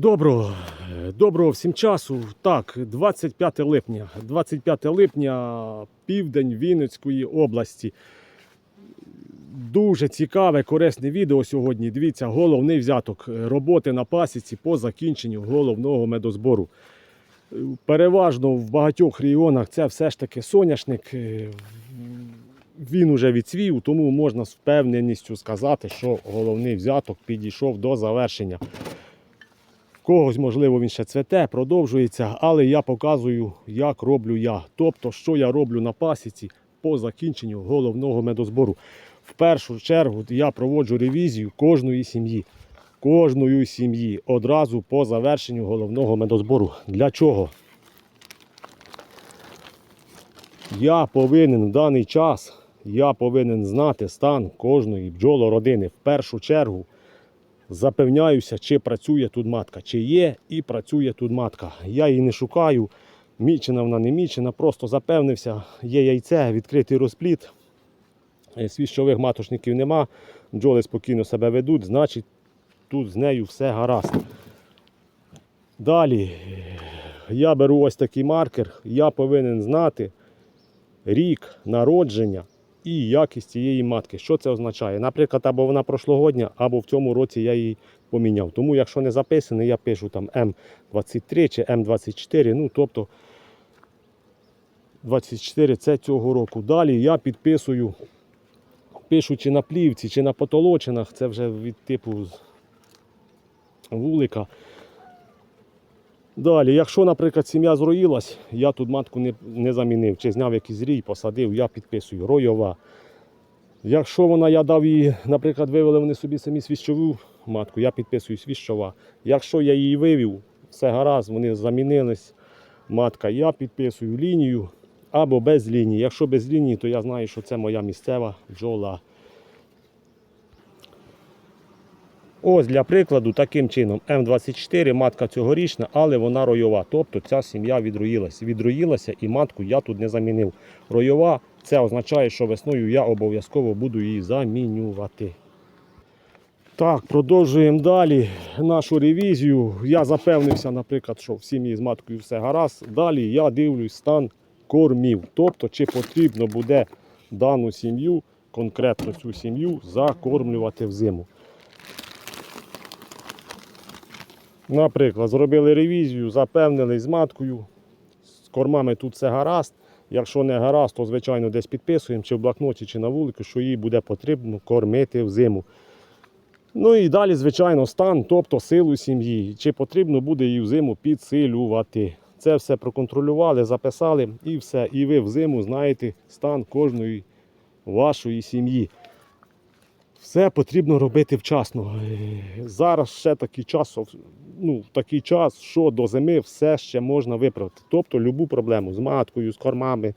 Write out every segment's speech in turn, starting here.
Доброго, доброго всім часу. Так, 25 липня. 25 липня, південь Вінницької області. Дуже цікаве, корисне відео сьогодні. Дивіться, головний взяток роботи на пасіці по закінченню головного медозбору. Переважно в багатьох регіонах це все ж таки соняшник. Він уже відцвів, тому можна з впевненістю сказати, що головний взяток підійшов до завершення. Когось, можливо, він ще цвете, продовжується, але я показую, як роблю я. Тобто, що я роблю на пасіці по закінченню головного медозбору. В першу чергу я проводжу ревізію кожної сім'ї. Кожної сім'ї одразу по завершенню головного медозбору. Для чого? Я повинен в даний час, я повинен знати стан кожної бджолородини. В першу чергу запевняюся, чи працює тут матка, чи є і працює тут матка. Я її не шукаю, мічена вона не мічена, просто запевнився, є яйце, відкритий розпліт. Е, Свіщових маточників нема, бджоли спокійно себе ведуть, значить тут з нею все гаразд. Далі. Я беру ось такий маркер, я повинен знати рік народження і якість цієї матки. Що це означає? Наприклад, або вона прошлогодня, або в цьому році я її поміняв. Тому, якщо не записаний, я пишу там М23 чи М24, ну тобто 24 це цього року. Далі я підписую, пишу чи на плівці, чи на потолочинах, це вже від типу вулика. Далі, якщо, наприклад, сім'я зроїлась, я тут матку не, не замінив, чи зняв якийсь рій, посадив, я підписую ройова. Якщо вона, я дав її, наприклад, вивели вони собі самі свіщову матку, я підписую свіщова. Якщо я її вивів, все гаразд, вони замінились, матка, я підписую лінію або без лінії. Якщо без лінії, то я знаю, що це моя місцева бджола. Ось для прикладу, таким чином, М24 матка цьогорічна, але вона ройова. Тобто ця сім'я відроїлась. Відроїлася і матку я тут не замінив. Ройова це означає, що весною я обов'язково буду її замінювати. Так, продовжуємо далі нашу ревізію. Я запевнився, наприклад, що в сім'ї з маткою все гаразд. Далі я дивлюсь стан кормів. Тобто, чи потрібно буде дану сім'ю, конкретно цю сім'ю, закормлювати взиму. Наприклад, зробили ревізію, запевнились з маткою, з кормами тут все гаразд. Якщо не гаразд, то звичайно десь підписуємо, чи в блокноті, чи на вулику, що їй буде потрібно кормити взиму. Ну і далі, звичайно, стан, тобто силу сім'ї. Чи потрібно буде її взиму підсилювати. Це все проконтролювали, записали і все. І ви взиму знаєте стан кожної вашої сім'ї. Все потрібно робити вчасно. Е, Зараз ще такий час, ну, такий час, що до зими все ще можна виправити. Тобто любу проблему з маткою, з кормами.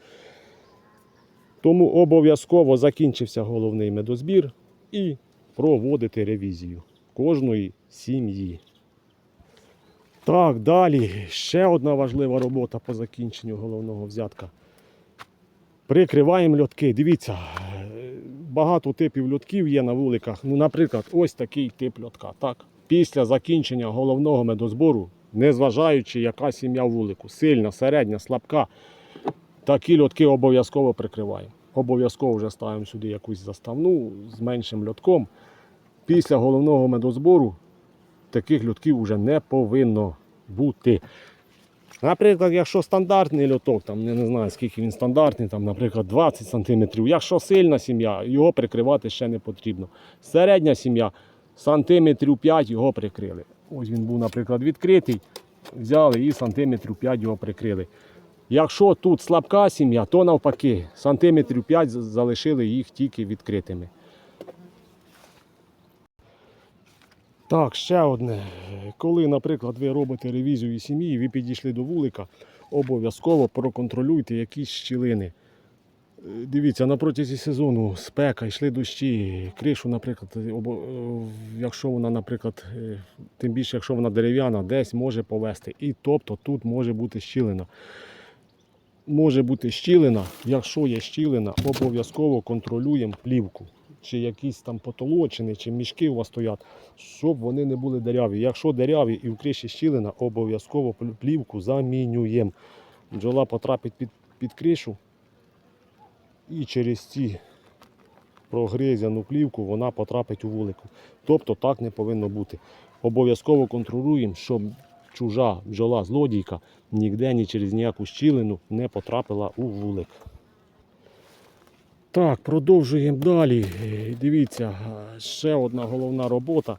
Тому обов'язково закінчився головний медозбір і проводити ревізію кожної сім'ї. Так, далі ще одна важлива робота по закінченню головного взятка. Прикриваємо льотки. Дивіться, багато типів льотків є на вуликах. Ну, наприклад, ось такий тип льотка. Так? Після закінчення головного медозбору, незважаючи, яка сім'я вулику, сильна, середня, слабка, такі льотки обов'язково прикриваємо. Обов'язково вже ставимо сюди якусь заставну з меншим льотком. Після головного медозбору таких льотків вже не повинно бути. Наприклад, якщо стандартний льоток, там, я не знаю, скільки він стандартний, там, наприклад, 20 см. Якщо сильна сім'я, його прикривати ще не потрібно. Середня сім'я, сантиметрів 5 його прикрили. Ось він був, наприклад, відкритий, взяли і сантиметрів 5 його прикрили. Якщо тут слабка сім'я, то навпаки, сантиметрів 5 залишили їх тільки відкритими. Так, ще одне. Коли, наприклад, ви робите ревізію сім'ї, ви підійшли до вулика, обов'язково проконтролюйте якісь щілини. Е, Дивіться, на протязі сезону спека, йшли дощі, кришу, наприклад, е, якщо вона, наприклад, е, тим більше, якщо вона дерев'яна, десь може повести. І тобто тут може бути щілина. Може бути щілина, якщо є щілина, обов'язково контролюємо плівку. Чи якісь там потолочини, чи мішки у вас стоять, щоб вони не були деряві. Якщо деряві і в криші щілина, обов'язково плівку замінюємо. Бджола потрапить під, під кришу і через ці прогризяну плівку вона потрапить у вулику. Тобто так не повинно бути. Обов'язково контролюємо, щоб чужа бджола злодійка ніде ні через ніяку щілину не потрапила у вулик. Так, продовжуємо далі. Е, Дивіться, е, ще одна головна робота.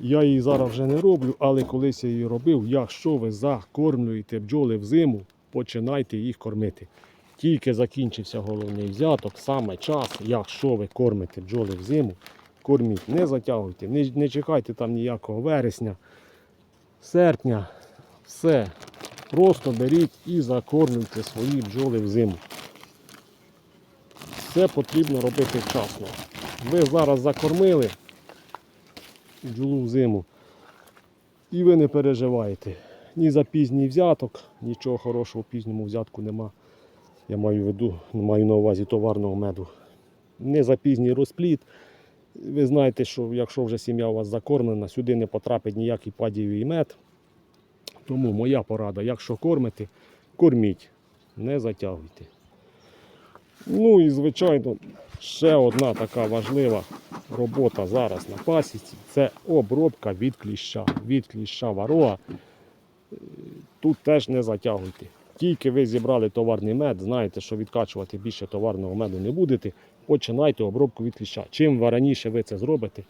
Я її зараз вже не роблю, але колись я її робив. Якщо ви закормлюєте бджоли взиму, починайте їх кормити. Тільки закінчився головний взяток, саме час, якщо ви кормите бджоли взиму, корміть, не затягуйте, не, не чекайте там ніякого вересня, серпня. Все. Просто беріть і закормлюйте свої бджоли взиму. Все потрібно робити вчасно. Ви зараз закормили бджолу взиму, і ви не переживаєте. Ні за пізній взяток, нічого хорошого в пізньому взятку нема. Я маю в виду, маю на увазі товарного меду. Не за пізній розпліт. Ви знаєте, що якщо вже сім'я у вас закормлена, сюди не потрапить ніякий падієвий мед. Тому моя порада, якщо кормите, корміть, не затягуйте. Ну і звичайно, ще одна така важлива робота зараз на пасіці це обробка від кліща. Від кліща варога. Е, Тут теж не затягуйте. Тільки ви зібрали товарний мед, знаєте, що відкачувати більше товарного меду не будете, починайте обробку від кліща. Чим раніше ви це зробите,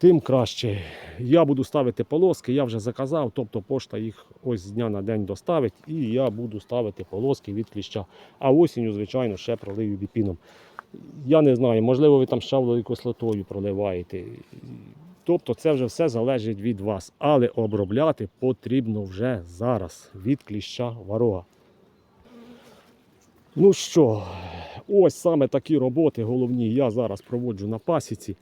тим краще. Я буду ставити полоски, я вже заказав, тобто пошта їх ось з дня на день доставить, і я буду ставити полоски від кліща. А осінню, звичайно, ще пролию біпіном. Я не знаю, можливо, ви там щавлою кислотою проливаєте. Тобто це вже все залежить від вас. Але обробляти потрібно вже зараз від кліща ворога. Ну що, ось саме такі роботи головні я зараз проводжу на пасіці.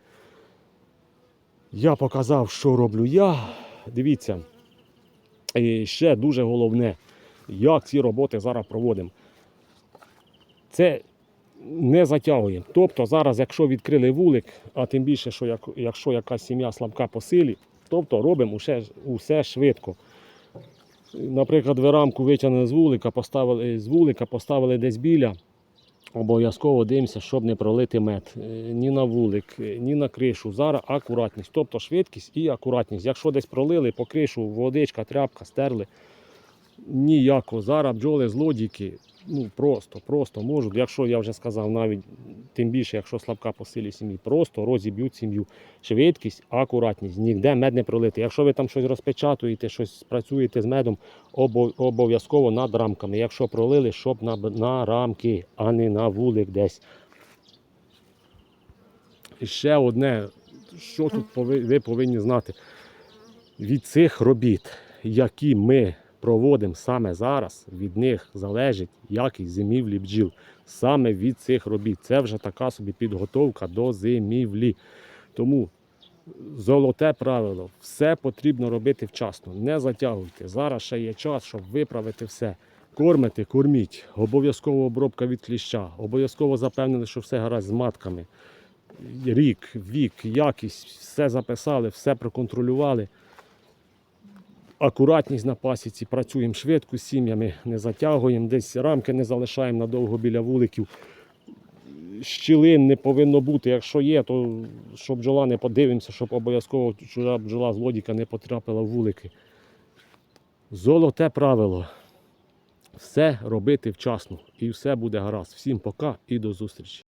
Я показав, що роблю я. Дивіться, і ще дуже головне, як ці роботи зараз проводимо. Це не затягуємо. Тобто зараз, якщо відкрили вулик, а тим більше, що як, якщо якась сім'я слабка по силі, тобто робимо усе, усе швидко. Наприклад, ви рамку витягнули з вулика, поставили з вулика, поставили десь біля. Обов'язково дивимося, щоб не пролити мед Е, ні на вулик, е, ні на кришу. Зараз акуратність, тобто швидкість і акуратність. Якщо десь пролили по кришу, водичка, тряпка, стерли. Ніяко. Зараз бджоли злодійки, ну просто, просто можуть. Якщо я вже сказав, навіть тим більше, якщо слабка по силі сім'ї, просто розіб'ють сім'ю. Швидкість, акуратність, ніде мед не пролити. Якщо ви там щось розпечатуєте, щось працюєте з медом, обов'язково над рамками. Якщо пролили, щоб на, на рамки, а не на вулик десь. І ще одне, що тут ви повинні знати. Від цих робіт, які ми проводимо саме зараз, від них залежить якість зимівлі бджіл. Саме від цих робіт. Це вже така собі підготовка до зимівлі. Тому золоте правило, все потрібно робити вчасно. Не затягуйте. Зараз ще є час, щоб виправити все. Кормите, корміть, обов'язково обробка від кліща, обов'язково запевнили, що все гаразд з матками. Рік, вік, якість, все записали, все проконтролювали. Акуратність на пасіці, працюємо швидко з сім'ями, не затягуємо, десь рамки не залишаємо надовго біля вуликів. Щілин не повинно бути. Якщо є, то щоб бджола не подивимося, щоб обов'язково чужа бджола злодійка не потрапила в вулики. Золоте правило. Все робити вчасно і все буде гаразд. Всім пока і до зустрічі.